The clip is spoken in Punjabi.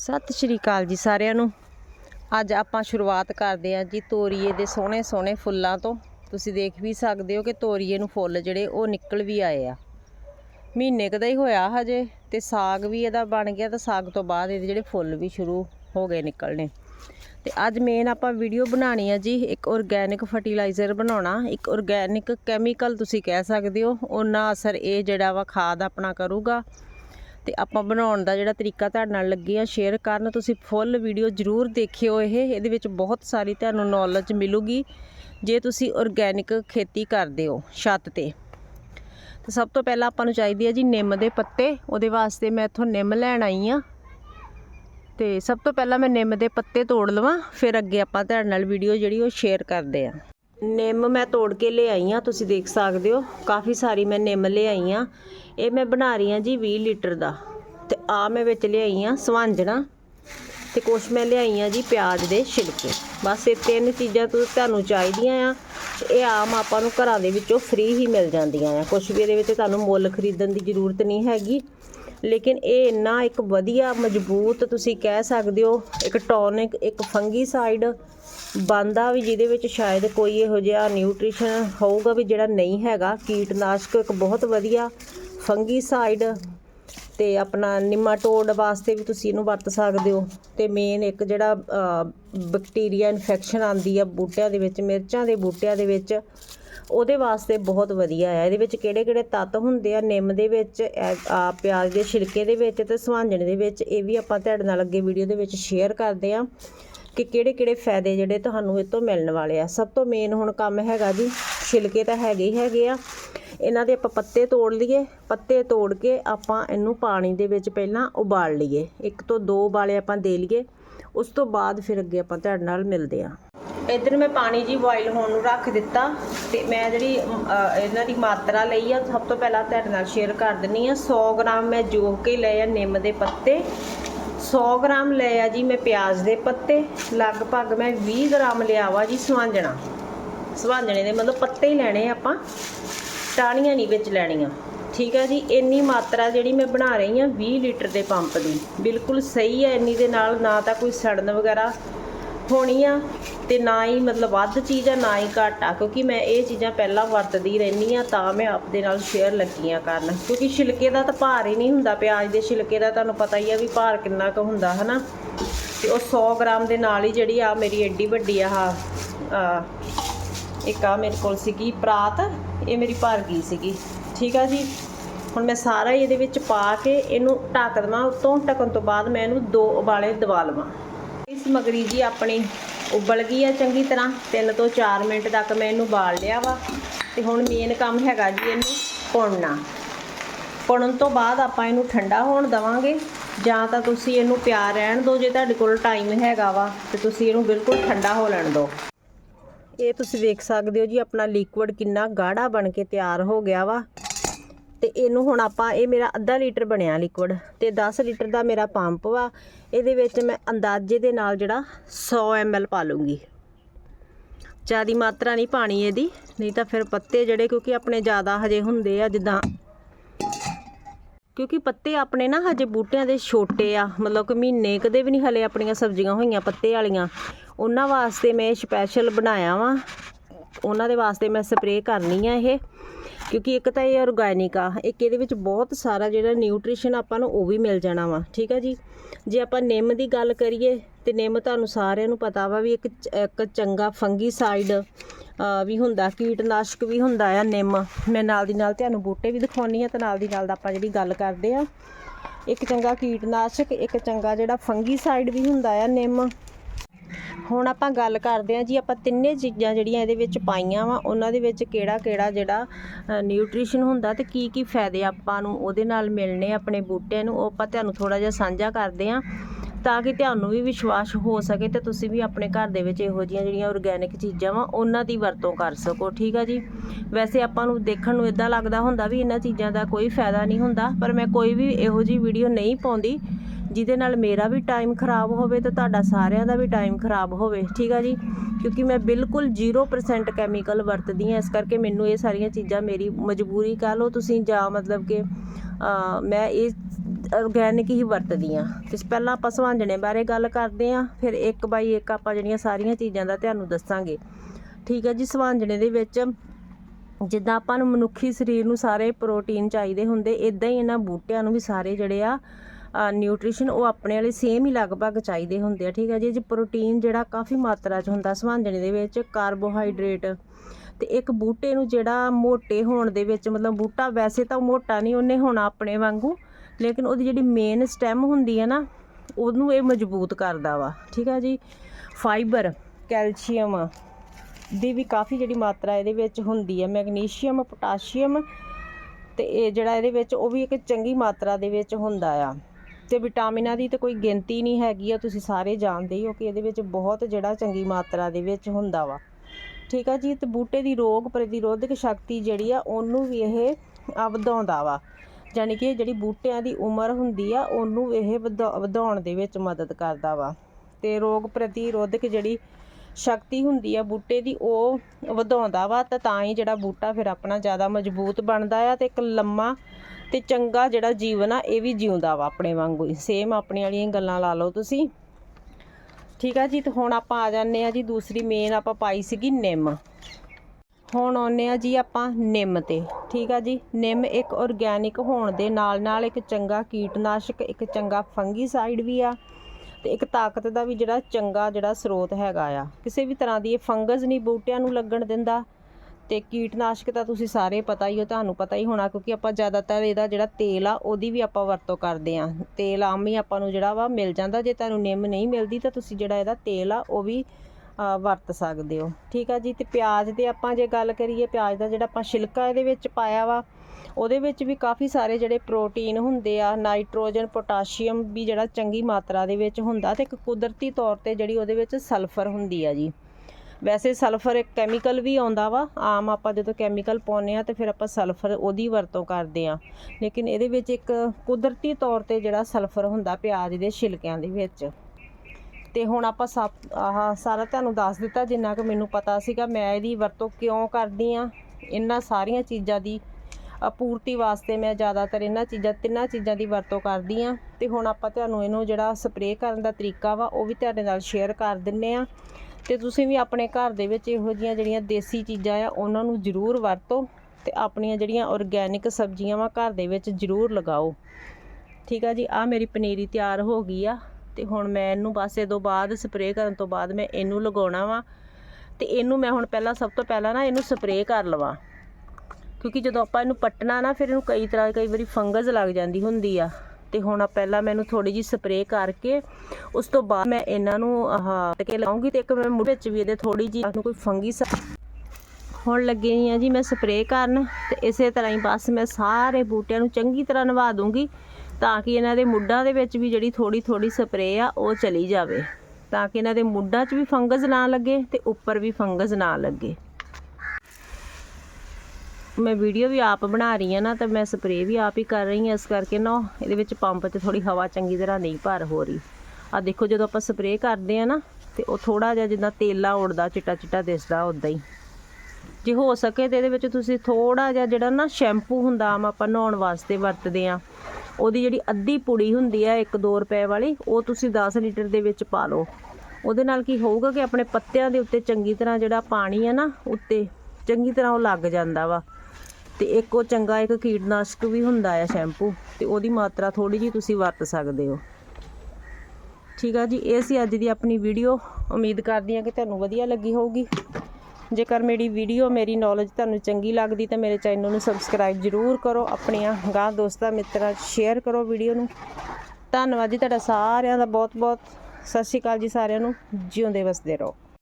ਸਤਿ ਸ਼੍ਰੀ ਅਕਾਲ ਜੀ ਸਾਰਿਆਂ ਨੂੰ। ਅੱਜ ਆਪਾਂ ਸ਼ੁਰੂਆਤ ਕਰਦੇ ਹਾਂ ਜੀ ਤੋਰੀਏ ਦੇ ਸੋਹਣੇ ਸੋਹਣੇ ਫੁੱਲਾਂ ਤੋਂ। ਤੁਸੀਂ ਦੇਖ ਵੀ ਸਕਦੇ ਹੋ ਕਿ ਤੋਰੀਏ ਨੂੰ ਫੁੱਲ ਜਿਹੜੇ ਉਹ ਨਿਕਲ ਵੀ ਆਏ ਆ। ਮਹੀਨੇ ਕੁ ਹੀ ਹੋਇਆ ਹਜੇ ਤੇ ਸਾਗ ਵੀ ਇਹਦਾ ਬਣ ਗਿਆ ਤਾਂ ਸਾਗ ਤੋਂ ਬਾਅਦ ਇਹਦੇ ਜਿਹੜੇ ਫੁੱਲ ਵੀ ਸ਼ੁਰੂ ਹੋ ਗਏ ਨਿਕਲਣੇ। ਤੇ ਅੱਜ ਮੇਨ ਆਪਾਂ ਵੀਡੀਓ ਬਣਾਣੀ ਆ ਜੀ, ਇੱਕ ਆਰਗੈਨਿਕ ਫਰਟੀਲਾਈਜ਼ਰ ਬਣਾਉਣਾ। ਇੱਕ ਆਰਗੈਨਿਕ ਕੈਮੀਕਲ ਤੁਸੀਂ ਕਹਿ ਸਕਦੇ ਹੋ, ਉਹਨਾਂ ਅਸਰ ਇਹ ਜਿਹੜਾ ਵਾ ਖਾਦ ਆਪਣਾ ਕਰੂਗਾ। ਤੇ ਆਪਾਂ ਬਣਾਉਣ ਦਾ ਜਿਹੜਾ ਤਰੀਕਾ ਤੁਹਾਡੇ ਨਾਲ ਲੱਗੇ ਆ ਸ਼ੇਅਰ ਕਰਨ, ਤੁਸੀਂ ਫੁੱਲ ਵੀਡੀਓ ਜ਼ਰੂਰ ਦੇਖਿਓ ਇਹ। ਇਹਦੇ ਵਿੱਚ ਬਹੁਤ ਸਾਰੀ ਤੁਹਾਨੂੰ ਨੌਲੇਜ ਮਿਲੂਗੀ, ਜੇ ਤੁਸੀਂ ਆਰਗੈਨਿਕ ਖੇਤੀ ਕਰਦੇ ਹੋ ਛੱਤ ਤੇ। ਤਾਂ ਸਭ ਤੋਂ ਪਹਿਲਾਂ ਆਪਾਂ ਨੂੰ ਚਾਹੀਦੀ ਹੈ ਜੀ ਨਿੰਮ ਦੇ ਪੱਤੇ, ਉਹਦੇ ਵਾਸਤੇ ਮੈਂ ਇੱਥੋਂ ਨਿੰਮ ਲੈਣ ਆਈ ਆ ਤੇ ਸਭ ਤੋਂ ਪਹਿਲਾਂ ਮੈਂ ਨਿੰਮ ਦੇ ਪੱਤੇ ਤੋੜ ਲਵਾਂ, ਫਿਰ ਅੱਗੇ ਆਪਾਂ ਤੁਹਾਡੇ ਨਾਲ ਵੀਡੀਓ ਜਿਹੜੀ ਉਹ ਸ਼ੇਅਰ ਕਰਦੇ ਆ ਨਿੰਮ ਮੈਂ ਤੋੜ ਕੇ ਲਿਆਈ ਆ, ਤੁਸੀਂ ਦੇਖ ਸਕਦੇ ਹੋ। ਕਾਫੀ ਸਾਰੀ ਮੈਂ ਨਿੰਮ ਲਿਆਈ ਆ। ਇਹ ਮੈਂ ਬਣਾ ਰਹੀ ਆ ਜੀ 20 ਲੀਟਰ ਦਾ। ਤੇ ਆ ਮੈਂ ਵਿੱਚ ਲਿਆਈ ਆ ਸਵਾਂਜਣਾ। ਤੇ ਕੁਛ ਮੈਂ ਲਿਆਈ ਆ ਜੀ ਪਿਆਜ਼ ਦੇ ਛਿਲਕੇ। ਬਸ ਇਹ ਤਿੰਨ ਚੀਜ਼ਾਂ ਤੁਹਾਨੂੰ ਚਾਹੀਦੀਆਂ ਆ। ਇਹ ਆਮ ਆਪਾਂ ਨੂੰ ਘਰਾਂ ਦੇ ਵਿੱਚੋਂ ਫ੍ਰੀ ਹੀ ਮਿਲ ਜਾਂਦੀਆਂ ਆ। ਕੁਛ ਵੀ ਇਹਦੇ ਵਿੱਚ ਤੁਹਾਨੂੰ ਮੁੱਲ ਖਰੀਦਣ ਦੀ ਜ਼ਰੂਰਤ ਨਹੀਂ ਹੈਗੀ। ਲੇਕਿਨ ਇਹ ਇੰਨਾ ਇੱਕ ਵਧੀਆ ਮਜ਼ਬੂਤ ਤੁਸੀਂ ਕਹਿ ਸਕਦੇ ਹੋ, ਇੱਕ ਟੌਨਿਕ ਇੱਕ ਫੰਗੀਸਾਈਡ ਬੰਦਾ ਵੀ ਜਿਹਦੇ ਵਿੱਚ ਸ਼ਾਇਦ ਕੋਈ ਇਹੋ ਜਿਹਾ ਨਿਊਟ੍ਰੀਸ਼ਨ ਹੋਊਗਾ ਵੀ ਜਿਹੜਾ ਨਹੀਂ ਹੈਗਾ, ਕੀਟਨਾਸ਼ਕ ਇੱਕ ਬਹੁਤ ਵਧੀਆ ਫੰਗੀਸਾਈਡ ਤੇ ਆਪਣਾ ਨਿਮਾਟੋਡ ਵਾਸਤੇ ਵੀ ਤੁਸੀਂ ਇਹਨੂੰ ਵਰਤ ਸਕਦੇ ਹੋ। ਤੇ ਮੇਨ ਇੱਕ ਜਿਹੜਾ ਬੈਕਟੀਰੀਆ ਇਨਫੈਕਸ਼ਨ ਆਂਦੀ ਆ ਬੂਟਿਆਂ ਦੇ ਵਿੱਚ, ਮਿਰਚਾਂ ਦੇ ਬੂਟਿਆਂ ਦੇ ਵਿੱਚ, ਉਹਦੇ ਵਾਸਤੇ ਬਹੁਤ ਵਧੀਆ ਆ। ਇਹਦੇ ਵਿੱਚ ਕਿਹੜੇ ਕਿਹੜੇ ਤੱਤ ਹੁੰਦੇ ਆ? ਨਿੰਮ ਦੇ ਵਿੱਚ ਆ, ਪਿਆਜ਼ ਦੇ ਛਿਲਕੇ ਦੇ ਵਿੱਚ ਤੇ ਸੁਹਾਂਜਣੇ ਦੇ ਵਿੱਚ, ਇਹ ਵੀ ਆਪਾਂ ਤੁਹਾਡੇ ਨਾਲ ਅੱਗੇ ਵੀਡੀਓ ਦੇ ਵਿੱਚ ਸ਼ੇਅਰ ਕਰਦੇ ਆ। ਕਿ ਕਿਹੜੇ ਕਿਹੜੇ ਫਾਇਦੇ ਜਿਹੜੇ ਤੁਹਾਨੂੰ ਇਹ ਤੋਂ ਮਿਲਣ ਵਾਲੇ ਆ। ਸਭ ਤੋਂ ਮੇਨ ਹੁਣ ਕੰਮ ਹੈਗਾ ਜੀ, ਛਿਲਕੇ ਤਾਂ ਹੈਗੇ ਹੀ ਹੈਗੇ ਆ। ਇਹਨਾਂ ਦੇ ਆਪਾਂ ਪੱਤੇ ਤੋੜ ਲਈਏ। ਪੱਤੇ ਤੋੜ ਕੇ ਆਪਾਂ ਇਹਨੂੰ ਪਾਣੀ ਦੇ ਵਿੱਚ ਪਹਿਲਾਂ ਉਬਾਲ ਲਈਏ। ਇੱਕ ਤੋਂ ਦੋ ਉਬਾਲੇ ਆਪਾਂ ਦੇ ਲਈਏ। ਉਸ ਤੋਂ ਬਾਅਦ ਫਿਰ ਅੱਗੇ ਆਪਾਂ ਤੁਹਾਡੇ ਨਾਲ ਮਿਲਦੇ ਆ। ਇਧਰ ਮੈਂ ਪਾਣੀ ਜੀ ਬੋਇਲ ਹੋਣ ਨੂੰ ਰੱਖ ਦਿੱਤਾ ਤੇ ਮੈਂ ਜਿਹੜੀ ਇਹਨਾਂ ਦੀ ਮਾਤਰਾ ਲਈ ਆ, ਸਭ ਤੋਂ ਪਹਿਲਾਂ ਤੁਹਾਡੇ ਨਾਲ ਸ਼ੇਅਰ ਕਰ ਦਿੰਨੀ ਆ। 100 ਗ੍ਰਾਮ ਮੈਂ ਜੋਗ ਕੇ ਲਏ ਆ ਨਿੰਮ ਦੇ ਪੱਤੇ। 100 ਗ੍ਰਾਮ ਲਏ ਆ ਜੀ ਮੈਂ ਪਿਆਜ਼ ਦੇ ਪੱਤੇ, ਲਗਭਗ ਮੈਂ 20 ਗ੍ਰਾਮ ਲਿਆ ਵਾ ਜੀ ਸਵਾਂਜਣਾ। ਸਵਾਂਜਣੇ ਦੇ ਮਤਲਬ ਪੱਤੇ ਹੀ ਲੈਣੇ ਆਪਾਂ, ਟਾਹਣੀਆਂ ਨਹੀਂ ਵਿੱਚ ਲੈਣੀਆਂ। ਠੀਕ ਹੈ ਜੀ, ਇੰਨੀ ਮਾਤਰਾ ਜਿਹੜੀ ਮੈਂ ਬਣਾ ਰਹੀ ਹਾਂ 20 ਲੀਟਰ ਦੇ ਪੰਪ ਦੀ। ਬਿਲਕੁਲ ਸਹੀ ਹੈ ਇੰਨੀ ਦੇ ਨਾਲ ਨਾ ਤਾਂ ਕੋਈ ਸੜਨ ਵਗੈਰਾ ਹੋਣੀ ਆ। ਤੇ ਨਾ ਹੀ ਮਤਲਬ ਵੱਧ ਚੀਜ਼ ਆ ਨਾ ਹੀ ਘੱਟ। ਆ ਕਿਉਂਕਿ ਮੈਂ ਇਹ ਚੀਜ਼ਾਂ ਪਹਿਲਾਂ ਵਰਤਦੀ ਰਹਿੰਦੀ ਆ ਤਾਂ ਮੈਂ ਆਪਦੇ ਨਾਲ ਸ਼ੇਅਰ ਲੱਗੀ ਆ ਕਰਨ। ਕਿਉਂਕਿ ਛਿਲਕੇ ਦਾ ਤਾਂ ਭਾਰ ਹੀ ਨਹੀਂ ਹੁੰਦਾ ਪਿਆਜ਼ ਦੇ ਛਿਲਕੇ ਦਾ, ਤੁਹਾਨੂੰ ਪਤਾ ਹੀ ਆ ਵੀ ਭਾਰ ਕਿੰਨਾ ਕੁ ਹੁੰਦਾ, ਹਨਾ? ਤੇ ਉਹ 100 ਗ੍ਰਾਮ ਦੇ ਨਾਲ ਹੀ ਜਿਹੜੀ ਆ ਮੇਰੀ ਐਡੀ ਵੱਡੀ ਆ ਇੱਕ ਆ ਮੇਰੇ ਕੋਲ ਸੀਗੀ ਪਰਾਤ, ਇਹ ਮੇਰੀ ਭਰ ਗਈ ਸੀਗੀ। ਠੀਕ ਆ ਜੀ? ਹੁਣ ਮੈਂ ਸਾਰਾ ਹੀ ਇਹਦੇ ਵਿੱਚ ਪਾ ਕੇ ਇਹਨੂੰ ਢੱਕ ਦੇਵਾਂ। ਉਤੋਂ ਢੱਕਣ ਤੋਂ ਬਾਅਦ ਮੈਂ ਇਹਨੂੰ ਦੋ ਉਬਾਲੇ ਦਵਾ ਲਵਾਂ। ਇਸ ਮਗਰੀ ਜੀ ਆਪਣੀ ਉਬਲ ਗਈ ਆ ਚੰਗੀ ਤਰ੍ਹਾਂ। 3 ਤੋਂ 4 ਮਿੰਟ ਤੱਕ ਮੈਂ ਇਹਨੂੰ ਉਬਾਲ ਲਿਆ ਵਾ। ਤੇ ਹੁਣ ਮੇਨ ਕੰਮ ਹੈਗਾ ਜੀ ਇਹਨੂੰ ਪੁਣਨਾ ਪੁਣਨ ਤੋਂ ਬਾਅਦ ਆਪਾਂ ਇਹਨੂੰ ਠੰਡਾ ਹੋਣ ਦਵਾਂਗੇ। ਜਾਂ ਤਾਂ ਤੁਸੀਂ ਇਹਨੂੰ ਪਿਆ ਰਹਿਣ ਦਿਓ ਜੇ ਤੁਹਾਡੇ ਕੋਲ ਟਾਈਮ ਹੈਗਾ ਵਾ, ਤੇ ਤੁਸੀਂ ਇਹਨੂੰ ਬਿਲਕੁਲ ਠੰਡਾ ਹੋ ਲੈਣ ਦਿਓ। ਇਹ ਤੁਸੀਂ ਵੇਖ ਸਕਦੇ ਹੋ ਜੀ, ਆਪਣਾ ਲਿਕੁਇਡ ਕਿੰਨਾ ਗਾੜਾ ਬਣ ਕੇ ਤਿਆਰ ਹੋ ਗਿਆ ਵਾ। ਤੇ ਇਹਨੂੰ ਹੁਣ ਆਪਾਂ, ਇਹ ਮੇਰਾ ਅੱਧਾ ਲੀਟਰ ਬਣਿਆ ਲਿਕੁਇਡ ਤੇ 10 ਲੀਟਰ ਦਾ ਮੇਰਾ ਪੰਪ ਵਾ। ਇਹਦੇ ਵਿੱਚ ਮੈਂ ਅੰਦਾਜ਼ੇ ਦੇ ਨਾਲ ਜਿਹੜਾ 100 ml ਪਾ ਲੂੰਗੀ ਜ਼ਿਆਦੀ ਮਾਤਰਾ ਨਹੀਂ ਪਾਣੀ ਇਹਦੀ, ਨਹੀਂ ਤਾਂ ਫਿਰ ਪੱਤੇ ਜਿਹੜੇ ਕਿਉਂਕਿ ਆਪਣੇ ਜ਼ਿਆਦਾ ਹਜੇ ਹੁੰਦੇ ਆ ਜਿੱਦਾਂ ਕਿਉਂਕਿ ਪੱਤੇ ਆਪਣੇ ਨਾ ਹਜੇ ਬੂਟਿਆਂ ਦੇ ਛੋਟੇ ਆ, ਮਤਲਬ ਕਿ ਮਹੀਨੇ ਕਦੇ ਵੀ ਨਹੀਂ ਹਲੇ ਆਪਣੀਆਂ ਸਬਜ਼ੀਆਂ ਹੋਈਆਂ ਪੱਤੇ ਵਾਲੀਆਂ। ਉਹਨਾਂ ਵਾਸਤੇ ਮੈਂ ਸਪੈਸ਼ਲ ਬਣਾਇਆ ਵਾ। ਉਹਨਾਂ ਦੇ ਵਾਸਤੇ ਮੈਂ ਸਪਰੇਅ ਕਰਨੀ ਆ ਇਹ, ਕਿਉਂਕਿ ਇੱਕ ਤਾਂ ਇਹ ਆਰਗੈਨਿਕ ਆ, ਇੱਕ ਇਹਦੇ ਵਿੱਚ ਬਹੁਤ ਸਾਰਾ ਜਿਹੜਾ ਨਿਊਟ੍ਰੀਸ਼ਨ ਆਪਾਂ ਨੂੰ ਉਹ ਵੀ ਮਿਲ ਜਾਣਾ ਵਾ, ਠੀਕ ਆ ਜੀ? ਜੇ ਆਪਾਂ ਨਿੰਮ ਦੀ ਗੱਲ ਕਰੀਏ, ਤੇ ਨਿੰਮ ਤੁਹਾਨੂੰ ਸਾਰਿਆਂ ਨੂੰ ਪਤਾ ਵਾ ਵੀ ਇੱਕ ਚ- ਇੱਕ ਚੰਗਾ ਫੰਗੀਸਾਈਡ ਵੀ ਹੁੰਦਾ, ਕੀਟਨਾਸ਼ਕ ਵੀ ਹੁੰਦਾ ਆ ਨਿੰਮ। ਮੈਂ ਨਾਲ ਦੀ ਨਾਲ ਤੁਹਾਨੂੰ ਬੂਟੇ ਵੀ ਦਿਖਾਉਣੀ ਆ, ਤੇ ਨਾਲ ਦੀ ਨਾਲ ਦਾ ਆਪਾਂ ਜਿਹੜੀ ਗੱਲ ਕਰਦੇ ਆ। ਇੱਕ ਚੰਗਾ ਕੀਟਨਾਸ਼ਕ, ਇੱਕ ਚੰਗਾ ਜਿਹੜਾ ਫੰਗੀਸਾਈਡ ਵੀ ਹੁੰਦਾ ਆ ਨਿੰਮ। ਹੁਣ ਆਪਾਂ ਗੱਲ ਕਰਦੇ ਹਾਂ ਜੀ, ਆਪਾਂ ਤਿੰਨੇ ਚੀਜ਼ਾਂ ਜਿਹੜੀਆਂ ਇਹਦੇ ਵਿੱਚ ਪਾਈਆਂ ਵਾ, ਉਹਨਾਂ ਦੇ ਵਿੱਚ ਕਿਹੜਾ ਕਿਹੜਾ ਜਿਹੜਾ ਨਿਊਟ੍ਰੀਸ਼ਨ ਹੁੰਦਾ ਤੇ ਕੀ ਕੀ ਫਾਇਦੇ ਆਪਾਂ ਨੂੰ ਉਹਦੇ ਨਾਲ ਮਿਲਣੇ ਆਪਣੇ ਬੂਟਿਆਂ ਨੂੰ, ਉਹ ਆਪਾਂ ਤੁਹਾਨੂੰ ਥੋੜਾ ਜਿਹਾ ਸਾਂਝਾ ਕਰਦੇ ਹਾਂ ਤਾਂ ਕਿ ਤੁਹਾਨੂੰ ਵੀ ਵਿਸ਼ਵਾਸ ਹੋ ਸਕੇ ਤੇ ਤੁਸੀਂ ਵੀ ਆਪਣੇ ਘਰ ਦੇ ਵਿੱਚ ਇਹੋ ਜਿਹੀਆਂ ਜਿਹੜੀਆਂ ਆਰਗੈਨਿਕ ਚੀਜ਼ਾਂ ਵਾ, ਉਹਨਾਂ ਦੀ ਵਰਤੋਂ ਕਰ ਸਕੋ, ਠੀਕ ਆ ਜੀ? ਵੈਸੇ ਆਪਾਂ ਨੂੰ ਦੇਖਣ ਨੂੰ ਇਦਾਂ ਲੱਗਦਾ ਹੁੰਦਾ ਵੀ ਇਹਨਾਂ ਚੀਜ਼ਾਂ ਦਾ ਕੋਈ ਫਾਇਦਾ ਨਹੀਂ ਹੁੰਦਾ, ਪਰ ਮੈਂ ਕੋਈ ਵੀ ਇਹੋ ਜਿਹੀ ਵੀਡੀਓ ਨਹੀਂ ਪਾਉਂਦੀ ਜਿਹਦੇ ਨਾਲ ਮੇਰਾ ਵੀ ਟਾਈਮ ਖਰਾਬ ਹੋਵੇ ਤੇ ਤੁਹਾਡਾ ਸਾਰਿਆਂ ਦਾ ਵੀ ਟਾਈਮ ਖਰਾਬ ਹੋਵੇ, ਠੀਕ ਆ ਜੀ? ਕਿਉਂਕਿ ਮੈਂ ਬਿਲਕੁਲ 0% ਕੈਮੀਕਲ ਵਰਤਦੀ ਹਾਂ, ਇਸ ਕਰਕੇ ਮੈਨੂੰ ਇਹ ਸਾਰੀਆਂ ਚੀਜ਼ਾਂ ਮੇਰੀ ਮਜਬੂਰੀ ਕਹ ਲਓ ਤੁਸੀਂ ਜਾਂ ਮਤਲਬ ਕਿ ਮੈਂ ਇਹ ਆਰਗੈਨਿਕ ਹੀ ਵਰਤਦੀ ਆ ਤੇ ਪਹਿਲਾਂ ਆਪਾਂ ਸਵਾਂਜਣੇ ਬਾਰੇ ਗੱਲ ਕਰਦੇ ਆ ਫਿਰ ਇੱਕ ਬਾਈ ਇੱਕ ਆਪਾਂ ਜਿਹੜੀਆਂ ਸਾਰੀਆਂ ਚੀਜ਼ਾਂ ਦਾ ਤੁਹਾਨੂੰ ਦੱਸਾਂਗੇ। ਠੀਕ ਹੈ ਜੀ ਸਵਾਂਜਣੇ ਦੇ ਵਿੱਚ ਜਿੱਦਾਂ ਆਪਾਂ ਨੂੰ ਮਨੁੱਖੀ ਸਰੀਰ ਨੂੰ ਸਾਰੇ ਪ੍ਰੋਟੀਨ ਚਾਹੀਦੇ ਹੁੰਦੇ ਇਦਾਂ ਹੀ ਇਹਨਾਂ ਬੂਟਿਆਂ ਨੂੰ ਵੀ ਸਾਰੇ ਜਿਹੜੇ ਆ ਨਿਊਟ੍ਰੀਸ਼ਨ ਉਹ ਆਪਣੇ ਵਾਲੇ ਸੇਮ ਹੀ ਲਗਭਗ ਚਾਹੀਦੇ ਹੁੰਦੇ ਆ, ਠੀਕ ਹੈ ਜੀ? ਜੇ ਪ੍ਰੋਟੀਨ ਜਿਹੜਾ ਕਾਫੀ ਮਾਤਰਾ 'ਚ ਹੁੰਦਾ ਸਵਾਂਜਣੇ ਦੇ ਵਿੱਚ ਕਾਰਬੋਹਾਈਡਰੇਟ ਤੇ ਇੱਕ ਬੂਟੇ ਨੂੰ ਜਿਹੜਾ ਮੋਟੇ ਹੋਣ ਦੇ ਵਿੱਚ, ਮਤਲਬ ਬੂਟਾ ਵੈਸੇ ਤਾਂ ਮੋਟਾ ਨਹੀਂ, ਉਹਨੇ ਹੋਣਾ ਆਪਣੇ ਵਾਂਗੂ, ਲੇਕਿਨ ਉਹਦੀ ਜਿਹੜੀ ਮੇਨ ਸਟੈਮ ਹੁੰਦੀ ਹੈ ਨਾ, ਉਹਨੂੰ ਇਹ ਮਜ਼ਬੂਤ ਕਰਦਾ ਵਾ, ਠੀਕ ਹੈ ਜੀ? ਫਾਈਬਰ ਕੈਲਸ਼ੀਅਮ ਦੀ ਵੀ ਕਾਫੀ ਜਿਹੜੀ ਮਾਤਰਾ ਇਹਦੇ ਵਿੱਚ ਹੁੰਦੀ ਹੈ ਮੈਗਨੀਸ਼ੀਅਮ ਪੋਟਾਸ਼ੀਅਮ ਤੇ ਇਹ ਜਿਹੜਾ ਇਹਦੇ ਵਿੱਚ ਉਹ ਵੀ ਇੱਕ ਚੰਗੀ ਮਾਤਰਾ ਦੇ ਵਿੱਚ ਹੁੰਦਾ ਆ। ਤੇ ਵਿਟਾਮਿਨਾਂ ਦੀ ਤਾਂ ਕੋਈ ਗਿਣਤੀ ਨਹੀਂ ਹੈਗੀ ਆ, ਤੁਸੀਂ ਸਾਰੇ ਜਾਣਦੇ ਹੀ ਹੋ ਕਿ ਇਹਦੇ ਵਿੱਚ ਬਹੁਤ ਜਿਹੜਾ ਚੰਗੀ ਮਾਤਰਾ ਦੇ ਵਿੱਚ ਹੁੰਦਾ ਵਾ। ਠੀਕ ਆ ਜੀ, ਤੇ ਬੂਟੇ ਦੀ ਰੋਗ ਪ੍ਰਤੀਰੋਧਕ ਸ਼ਕਤੀ ਜਿਹੜੀ ਆ, ਉਹਨੂੰ ਵੀ ਇਹ ਵਧਾਉਂਦਾ ਵਾ। ਯਾਨੀ ਕਿ ਜਿਹੜੀ ਬੂਟਿਆਂ ਦੀ ਉਮਰ ਹੁੰਦੀ ਆ, ਉਹਨੂੰ ਇਹ ਵਧਾ- ਵਧਾਉਣ ਦੇ ਵਿੱਚ ਮਦਦ ਕਰਦਾ ਵਾ। ਤੇ ਰੋਗ ਪ੍ਰਤੀਰੋਧਕ ਜਿਹੜੀ ਸ਼ਕਤੀ ਹੁੰਦੀ ਆ ਬੂਟੇ ਦੀ, ਉਹ ਵਧਾਉਂਦਾ ਵਾ ਤਾਂ ਤਾਂ ਹੀ ਜਿਹੜਾ ਬੂਟਾ ਫਿਰ ਆਪਣਾ ਜ਼ਿਆਦਾ ਮਜ਼ਬੂਤ ਬਣਦਾ ਆ ਤੇ ਇੱਕ ਲੰਮਾ ਤੇ ਚੰਗਾ ਜਿਹੜਾ ਜੀਵਨ ਆ, ਇਹ ਵੀ ਜਿਉਂਦਾ ਵਾ ਆਪਣੇ ਵਾਂਗੂ ਹੀ। ਸੇਮ ਆਪਣੇ ਵਾਲੀਆਂ ਗੱਲਾਂ ਲਾ ਲਓ ਤੁਸੀਂ। ਠੀਕ ਆ ਜੀ, ਤੇ ਹੁਣ ਆਪਾਂ ਆ ਜਾਂਦੇ ਆ ਜੀ, ਦੂਸਰੀ ਮੇਨ ਆਪਾਂ ਪਾਈ ਸੀਗੀ ਨਿੰਮ। ਹੁਣ ਆਉਂਦੇ ਆ ਜੀ ਆਪਾਂ ਨਿੰਮ ਤੇ। ਠੀਕ ਆ ਜੀ, ਨਿੰਮ ਇੱਕ ਆਰਗੈਨਿਕ ਹੋਣ ਦੇ ਨਾਲ ਨਾਲ ਇੱਕ ਚੰਗਾ ਕੀਟਨਾਸ਼ਕ, ਇੱਕ ਚੰਗਾ ਫੰਗੀਸਾਈਡ ਵੀ ਆ। ਤੇ ਇੱਕ ਤਾਕਤ ਦਾ ਵੀ ਜਿਹੜਾ ਚੰਗਾ ਜਿਹੜਾ ਸਰੋਤ ਹੈਗਾ ਆ। ਕਿਸੇ ਵੀ ਤਰ੍ਹਾਂ ਦੀ ਇਹ ਫੰਗਸ ਨਹੀਂ ਬੂਟਿਆਂ ਨੂੰ ਲੱਗਣ ਦਿੰਦਾ ਤੇ ਕੀਟਨਾਸ਼ਕ ਤਾਂ ਤੁਸੀਂ ਸਾਰੇ ਪਤਾ ਹੀ ਹੋ, ਤੁਹਾਨੂੰ ਪਤਾ ਹੀ ਹੋਣਾ ਕਿਉਂਕਿ ਆਪਾਂ ਜ਼ਿਆਦਾਤਰ ਇਹਦਾ ਜਿਹੜਾ ਤੇਲ ਆ, ਉਹਦੀ ਵੀ ਆਪਾਂ ਵਰਤੋਂ ਕਰਦੇ ਆ ਤੇਲ ਆਮ ਹੀ ਆਪਾਂ ਨੂੰ ਜਿਹੜਾ ਵਾ ਮਿਲ ਜਾਂਦਾ, ਜੇ ਤੁਹਾਨੂੰ ਨਿੰਮ ਨਹੀਂ ਮਿਲਦੀ ਤਾਂ ਤੁਸੀਂ ਜਿਹੜਾ ਇਹਦਾ ਤੇਲ ਆ, ਉਹ ਵੀ ਵਰਤ ਸਕਦੇ ਹੋ। ਠੀਕ ਆ ਜੀ? ਤੇ ਪਿਆਜ਼ ਦੇ ਆਪਾਂ ਜੇ ਗੱਲ ਕਰੀਏ, ਪਿਆਜ਼ ਦਾ ਜਿਹੜਾ ਆਪਾਂ ਛਿਲਕਾ ਇਹਦੇ ਵਿੱਚ ਪਾਇਆ ਵਾ, ਉਹਦੇ ਵਿੱਚ ਵੀ ਕਾਫੀ ਸਾਰੇ ਜਿਹੜੇ ਪ੍ਰੋਟੀਨ ਹੁੰਦੇ ਆ, ਨਾਈਟ੍ਰੋਜਨ, ਪੋਟਾਸ਼ੀਅਮ ਵੀ ਜਿਹੜਾ ਚੰਗੀ ਮਾਤਰਾ ਦੇ ਵਿੱਚ ਹੁੰਦਾ ਤੇ ਇੱਕ ਕੁਦਰਤੀ ਤੌਰ ਤੇ ਜਿਹੜੀ ਉਹਦੇ ਵਿੱਚ ਸਲਫਰ ਹੁੰਦੀ ਆ ਜੀ। ਵੈਸੇ ਸਲਫਰ ਇੱਕ ਕੈਮੀਕਲ ਵੀ ਆਉਂਦਾ ਵਾ, ਆਮ ਆਪਾਂ ਜਦੋਂ ਕੈਮੀਕਲ ਪਾਉਂਦੇ ਆ ਤੇ ਫਿਰ ਆਪਾਂ ਸਲਫਰ ਉਹਦੀ ਵਰਤੋਂ ਕਰਦੇ ਆ। ਲੇਕਿਨ ਇਹਦੇ ਵਿੱਚ ਇੱਕ ਕੁਦਰਤੀ ਤੌਰ ਤੇ ਜਿਹੜਾ ਸਲਫਰ ਹੁੰਦਾ ਪਿਆਜ਼ ਦੇ ਛਿਲਕਿਆਂ ਦੇ ਵਿੱਚ। ਤੇ ਹੁਣ ਆਪਾਂ ਸਭ, ਆਹ ਸਾਰਾ ਤੁਹਾਨੂੰ ਦੱਸ ਦਿੱਤਾ, ਜਿੰਨਾ ਕਿ ਮੈਨੂੰ ਪਤਾ ਸੀਗਾ, ਮੈਂ ਇਹਦੀ ਵਰਤੋਂ ਕਿਉਂ ਕਰਦੀ ਆ? ਇਹਨਾਂ ਸਾਰੀਆਂ ਚੀਜ਼ਾਂ ਦੀ ਅਪੂਰਤੀ ਵਾਸਤੇ ਮੈਂ ਜ਼ਿਆਦਾਤਰ ਇਹਨਾਂ ਚੀਜ਼ਾਂ, ਤਿੰਨਾਂ ਚੀਜ਼ਾਂ ਦੀ ਵਰਤੋਂ ਕਰਦੀ ਆ। ਤੇ ਹੁਣ ਆਪਾਂ ਤੁਹਾਨੂੰ ਇਹਨੂੰ ਜਿਹੜਾ ਸਪਰੇਅ ਕਰਨ ਦਾ ਤਰੀਕਾ ਵਾ, ਉਹ ਵੀ ਤੁਹਾਡੇ ਨਾਲ ਸ਼ੇਅਰ ਕਰ ਦਿੰਨੇ ਆ। ਤੇ ਤੁਸੀਂ ਵੀ ਆਪਣੇ ਘਰ ਦੇ ਵਿੱਚ ਇਹੋ ਜਿਹੀਆਂ ਜਿਹੜੀਆਂ ਦੇਸੀ ਚੀਜ਼ਾਂ ਆ, ਉਹਨਾਂ ਨੂੰ ਜ਼ਰੂਰ ਵਰਤੋ ਤੇ ਆਪਣੀਆਂ ਜਿਹੜੀਆਂ ਆਰਗੈਨਿਕ ਸਬਜ਼ੀਆਂ ਵਾ, ਘਰ ਦੇ ਵਿੱਚ ਜ਼ਰੂਰ ਲਗਾਓ। ਠੀਕ ਆ ਜੀ ਆ ਮੇਰੀ ਪਨੀਰੀ ਤਿਆਰ ਹੋ ਗਈ ਆ। ਤੇ ਹੁਣ ਮੈਂ ਇਹਨੂੰ ਬਸ ਇਹ ਤੋਂ ਬਾਅਦ ਸਪਰੇਅ ਕਰਨ ਤੋਂ ਬਾਅਦ ਮੈਂ ਇਹਨੂੰ ਲਗਾਉਣਾ ਵਾ ਤੇ ਇਹਨੂੰ ਮੈਂ ਹੁਣ ਪਹਿਲਾਂ ਸਭ ਤੋਂ ਪਹਿਲਾਂ ਨਾ ਇਹਨੂੰ ਸਪਰੇਅ ਕਰ ਲਵਾਂ। ਕਿਉਂਕਿ ਜਦੋਂ ਆਪਾਂ ਇਹਨੂੰ ਪੱਟਣਾ ਨਾ, ਫਿਰ ਇਹਨੂੰ ਕਈ ਤਰ੍ਹਾਂ, ਕਈ ਵਾਰੀ ਫੰਗਸ ਲੱਗ ਜਾਂਦੀ ਹੁੰਦੀ ਆ। ਤੇ ਹੁਣ ਆ ਪਹਿਲਾਂ ਮੈਨੂੰ ਥੋੜੀ ਜੀ ਸਪਰੇਅ ਕਰਕੇ ਉਸ ਤੋਂ ਬਾਅਦ ਮੈਂ ਇਹਨਾਂ ਨੂੰ ਆਹ ਟਕੇ ਲਾਉਂਗੀ ਤੇ ਇੱਕ ਮੈਂ ਮੁੱਢ ਵਿੱਚ ਵੀ ਇਹਦੇ ਥੋੜੀ ਜੀ ਨੂੰ ਕੋਈ ਫੰਗੀ ਹੁਣ ਲੱਗੇ ਆ ਜੀ ਮੈਂ ਸਪਰੇਅ ਕਰਨ ਤੇ ਇਸੇ ਤਰ੍ਹਾਂ ਹੀ ਬਸ ਮੈਂ ਸਾਰੇ ਬੂਟਿਆਂ ਨੂੰ ਚੰਗੀ ਤਰ੍ਹਾਂ ਨਵਾ ਦੂੰਗੀ। ਤਾਂ ਕਿ ਇਹਨਾਂ ਦੇ ਮੁੱਢਾਂ ਦੇ ਵਿੱਚ ਵੀ ਜਿਹੜੀ ਥੋੜੀ ਥੋੜੀ ਸਪਰੇਅ ਆ, ਉਹ ਚਲੀ ਜਾਵੇ। ਤਾਂ ਕਿ ਇਹਨਾਂ ਦੇ ਮੁੱਢਾਂ 'ਚ ਵੀ ਫੰਗਸ ਨਾ ਲੱਗੇ ਤੇ ਉੱਪਰ ਵੀ ਫੰਗਸ ਨਾ ਲੱਗੇ। ਮੈਂ ਵੀਡੀਓ ਵੀ ਆਪ ਬਣਾ ਰਹੀ ਹਾਂ ਨਾ, ਤਾਂ ਮੈਂ ਸਪਰੇਅ ਵੀ ਆਪ ਹੀ ਕਰ ਰਹੀ ਹਾਂ ਇਸ ਕਰਕੇ ਨਾ ਇਹਦੇ ਵਿੱਚ ਪੰਪ 'ਚ ਥੋੜੀ ਹਵਾ ਚੰਗੀ ਤਰ੍ਹਾਂ ਨਹੀਂ ਭਰ ਹੋ ਰਹੀ। ਆ ਦੇਖੋ ਜਦੋਂ ਆਪਾਂ ਸਪਰੇਅ ਕਰਦੇ ਆ ਨਾ, ਤੇ ਉਹ ਥੋੜਾ ਜਿਹਾ ਜਿੱਦਾਂ ਤੇਲਾ ਉੜਦਾ ਚਿੱਟਾ ਚਿੱਟਾ ਦਿਸਦਾ ਉਦਾਂ ਹੀ। ਜੇ ਹੋ ਸਕੇ ਤੇ ਇਹਦੇ ਵਿੱਚ ਤੁਸੀਂ ਥੋੜਾ ਜਿਹਾ ਜਿਹੜਾ ਨਾ ਸ਼ੈਂਪੂ ਹੁੰਦਾ ਆਮ ਆਪਾਂ ਨਹਾਉਣ ਵਾਸਤੇ ਵਰਤਦੇ ਆ ਉਹਦੀ ਜਿਹੜੀ ਅੱਧੀ ਪੁੜੀ ਹੁੰਦੀ ਆ 1-2 ਰੁਪਏ ਵਾਲੀ, ਉਹ ਤੁਸੀਂ 10 ਲੀਟਰ ਦੇ ਵਿੱਚ ਪਾ ਲਓ। ਉਹਦੇ ਨਾਲ ਕੀ ਹੋਊਗਾ ਕਿ ਆਪਣੇ ਪੱਤਿਆਂ ਦੇ ਉੱਤੇ ਚੰਗੀ ਤਰ੍ਹਾਂ ਜਿਹੜਾ ਪਾਣੀ ਆ ਨਾ ਉੱਤੇ, ਚੰਗੀ ਤਰ੍ਹਾਂ ਉਹ ਲੱਗ ਜਾਂਦਾ ਵਾ। ਤੇ ਇੱਕ ਉਹ ਚੰਗਾ ਇੱਕ ਕੀਟਨਾਸ਼ਕ ਵੀ ਹੁੰਦਾ ਆ ਸ਼ੈਂਪੂ, ਤੇ ਉਹਦੀ ਮਾਤਰਾ ਥੋੜੀ ਜੀ ਤੁਸੀਂ ਵਰਤ ਸਕਦੇ ਹੋ। ਠੀਕ ਆ ਜੀ, ਇਹ ਸੀ ਅੱਜ ਦੀ ਆਪਣੀ ਵੀਡੀਓ। ਉਮੀਦ ਕਰਦੀ ਹਾਂ ਕਿ ਤੁਹਾਨੂੰ ਵਧੀਆ ਲੱਗੀ ਹੋਊਗੀ। ਜੇਕਰ ਮੇਰੀ ਵੀਡੀਓ ਮੇਰੀ ਨੌਲੇਜ ਤੁਹਾਨੂੰ ਚੰਗੀ ਲੱਗਦੀ ਤਾਂ ਮੇਰੇ ਚੈਨਲ ਨੂੰ ਸਬਸਕ੍ਰਾਈਬ ਜ਼ਰੂਰ ਕਰੋ, ਆਪਣੀਆਂ ਗਾਂ ਦੋਸਤਾਂ ਮਿੱਤਰਾਂ ਸ਼ੇਅਰ ਕਰੋ ਵੀਡੀਓ ਨੂੰ। ਧੰਨਵਾਦ ਜੀ ਤੁਹਾਡਾ ਸਾਰਿਆਂ ਦਾ ਬਹੁਤ ਬਹੁਤ ਸਤਿ ਸ਼੍ਰੀ ਅਕਾਲ ਜੀ ਸਾਰਿਆਂ ਨੂੰ। ਜਿਉਂਦੇ ਵਸਦੇ ਰਹੋ।